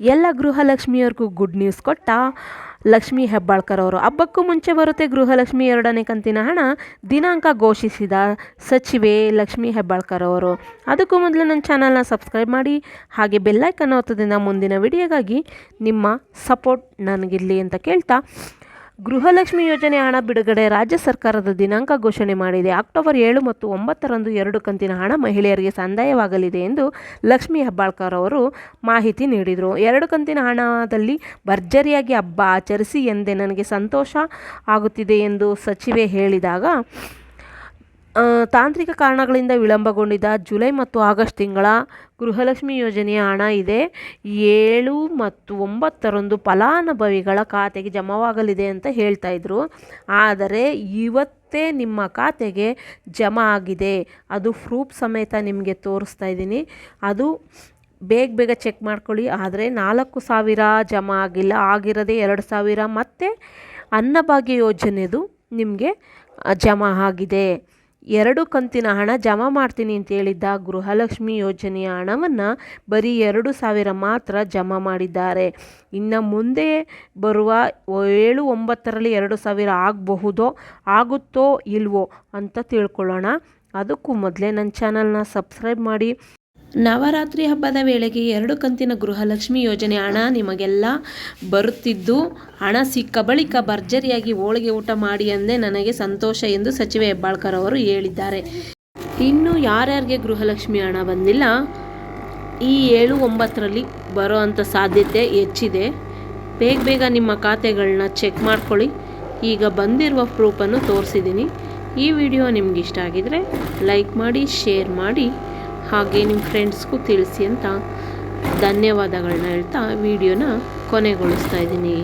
ಎಲ್ಲ ಗೃಹಲಕ್ಷ್ಮಿಯವ್ರಿಗೂ good news ಕೊಟ್ಟ ಲಕ್ಷ್ಮೀ ಹೆಬ್ಬಾಳ್ಕರ್ ಅವರು. ಹಬ್ಬಕ್ಕೂ ಮುಂಚೆ ಬರುತ್ತೆ ಗೃಹಲಕ್ಷ್ಮಿ ಎರಡನೇ ಕಂತಿನ ಹಣ. ದಿನಾಂಕ ಘೋಷಿಸಿದ ಸಚಿವೆ ಲಕ್ಷ್ಮೀ ಹೆಬ್ಬಾಳ್ಕರ್ ಅವರು. ಅದಕ್ಕೂ ಮೊದಲು ನನ್ನ ಚಾನಲ್ನ ಸಬ್ಸ್ಕ್ರೈಬ್ ಮಾಡಿ. ಹಾಗೆ ಬೆಲ್ಲೈಕನ್ ಒತ್ತದಿಂದ ಮುಂದಿನ ವಿಡಿಯೋಗಾಗಿ ನಿಮ್ಮ ಸಪೋರ್ಟ್ ನನಗಿರಲಿ ಅಂತ ಕೇಳ್ತಾ ಗೃಹಲಕ್ಷ್ಮಿ ಯೋಜನೆ ಹಣ ಬಿಡುಗಡೆ ರಾಜ್ಯ ಸರ್ಕಾರದ ದಿನಾಂಕ ಘೋಷಣೆ ಮಾಡಿದೆ. ಅಕ್ಟೋಬರ್ ಏಳು ಮತ್ತು ಒಂಬತ್ತರಂದು ಎರಡು ಕಂತಿನ ಹಣ ಮಹಿಳೆಯರಿಗೆ ಸಂದಾಯವಾಗಲಿದೆ ಎಂದು ಲಕ್ಷ್ಮಿ ಹೆಬ್ಬಾಳ್ಕರ್ ಅವರು ಮಾಹಿತಿ ನೀಡಿದರು. ಎರಡು ಕಂತಿನ ಹಣದಲ್ಲಿ ಭರ್ಜರಿಯಾಗಿ ಹಬ್ಬ ಆಚರಿಸಿ ಎಂದೇ ನನಗೆ ಸಂತೋಷ ಆಗುತ್ತಿದೆ ಎಂದು ಸಚಿವೆ ಹೇಳಿದಾಗ ತಾಂತ್ರಿಕ ಕಾರಣಗಳಿಂದ ವಿಳಂಬಗೊಂಡಿದ್ದ ಜುಲೈ ಮತ್ತು ಆಗಸ್ಟ್ ತಿಂಗಳ ಗೃಹಲಕ್ಷ್ಮಿ ಯೋಜನೆಯ ಹಣ ಇದೆ. ಏಳು ಮತ್ತು ಒಂಬತ್ತರಂದು ಫಲಾನುಭವಿಗಳ ಖಾತೆಗೆ ಜಮಾವಾಗಲಿದೆ ಅಂತ ಹೇಳ್ತಾ ಇದ್ರು. ಆದರೆ ಇವತ್ತೇ ನಿಮ್ಮ ಖಾತೆಗೆ ಜಮಾ ಆಗಿದೆ. ಅದು ಪ್ರೂಫ್ ಸಮೇತ ನಿಮಗೆ ತೋರಿಸ್ತಾ ಇದ್ದೀನಿ. ಅದು ಬೇಗ ಬೇಗ ಚೆಕ್ ಮಾಡ್ಕೊಳ್ಳಿ. ಆದರೆ ನಾಲ್ಕು ಸಾವಿರ ಜಮಾ ಆಗಿಲ್ಲ. ಆಗಿರೋದೇ ಎರಡು ಸಾವಿರ ಮತ್ತು ಅನ್ನಭಾಗ್ಯ ಯೋಜನೆದು ನಿಮಗೆ ಜಮಾ ಆಗಿದೆ. ಎರಡು ಕಂತಿನ ಹಣ ಜಮಾ ಮಾಡ್ತೀನಿ ಅಂತ ಹೇಳಿದ್ದ ಗೃಹಲಕ್ಷ್ಮಿ ಯೋಜನೆಯ ಹಣವನ್ನು ಬರೀ ಎರಡು ಸಾವಿರ ಮಾತ್ರ ಜಮಾ ಮಾಡಿದ್ದಾರೆ. ಇನ್ನು ಮುಂದೆ ಬರುವ ಏಳು ಒಂಬತ್ತರಲ್ಲಿ ಎರಡು ಸಾವಿರ ಆಗಬಹುದೋ ಆಗುತ್ತೋ ಇಲ್ವೋ ಅಂತ ತಿಳ್ಕೊಳ್ಳೋಣ. ಅದಕ್ಕೂ ಮೊದಲೇ ನನ್ನ ಚಾನಲ್ನ ಸಬ್ಸ್ಕ್ರೈಬ್ ಮಾಡಿ. ನವರಾತ್ರಿ ಹಬ್ಬದ ವೇಳೆಗೆ ಎರಡು ಕಂತಿನ ಗೃಹಲಕ್ಷ್ಮಿ ಯೋಜನೆ ಹಣ ನಿಮಗೆಲ್ಲ ಬರುತ್ತಿದ್ದು, ಹಣ ಸಿಕ್ಕ ಬಳಿಕ ಭರ್ಜರಿಯಾಗಿ ಹೋಳಿಗೆ ಊಟ ಮಾಡಿ ಎಂದೇ ನನಗೆ ಸಂತೋಷ ಎಂದು ಸಚಿವೆ ಹೆಬ್ಬಾಳ್ಕರ್ ಅವರು ಹೇಳಿದ್ದಾರೆ. ಇನ್ನು ಯಾರ್ಯಾರಿಗೆ ಗೃಹಲಕ್ಷ್ಮಿ ಹಣ ಬಂದಿಲ್ಲ, ಈ ಏಳು ಒಂಬತ್ತರಲ್ಲಿ ಬರೋ ಅಂಥ ಸಾಧ್ಯತೆ ಹೆಚ್ಚಿದೆ. ಬೇಗ ಬೇಗ ನಿಮ್ಮ ಖಾತೆಗಳನ್ನ ಚೆಕ್ ಮಾಡ್ಕೊಳ್ಳಿ. ಈಗ ಬಂದಿರುವ ಪ್ರೂಫನ್ನು ತೋರಿಸಿದ್ದೀನಿ. ಈ ವಿಡಿಯೋ ನಿಮಗಿಷ್ಟ ಆಗಿದರೆ ಲೈಕ್ ಮಾಡಿ, ಶೇರ್ ಮಾಡಿ. ಹಾಗೆ ನಿಮ್ಮ ಫ್ರೆಂಡ್ಸ್ಗೂ ತಿಳಿಸಿ ಅಂತ ಧನ್ಯವಾದಗಳನ್ನ ಹೇಳ್ತಾ ವಿಡಿಯೋನ ಕೊನೆಗೊಳಿಸ್ತಾ ಇದ್ದೀನಿ.